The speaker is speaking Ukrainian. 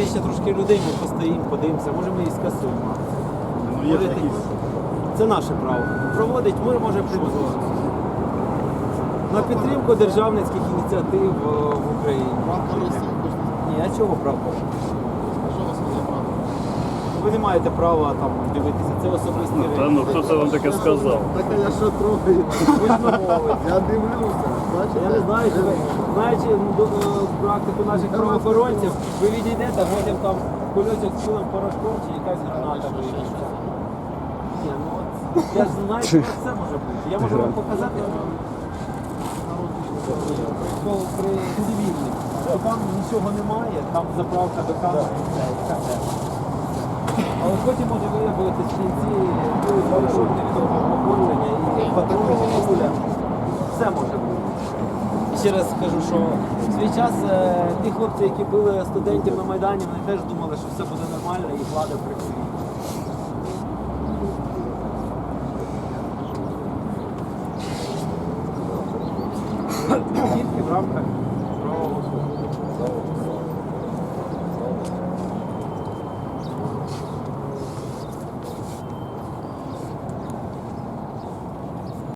прийде ще трошки людей, ми постоїмо, подивимося, може ми і скасуємо. Ну, є Може, такі. Це наше право. Проводить ми може приймати. На підтримку державницьких ініціатив е, в Україні. Ні, а чого прапор? А що у вас є прапор? Ви не маєте права там дивитися, це особисті Та ну хто це вам таке сказав? Так а я що трогаю? Гучномовець. Я дивлюся. Бачите? Я не знаю, чи ви знаючи ну, е, практику наших правоохоронців, ви відійдете, потім там кульочок з цілим порошком чи якась граната виявиться. Ні, ну от я ж знаю, що це може бути. Я можу вам показати прикол при цивільних, що там нічого немає, там заправка до камери і все, і кафе. Потім може виявитися в кінці невідомого походження і патрульна куля. Все може бути. Ще раз скажу, що в свій час е, ті хлопці, які були студентів на Майдані, вони теж думали, що все буде нормально і влада працює. Тільки в рамках.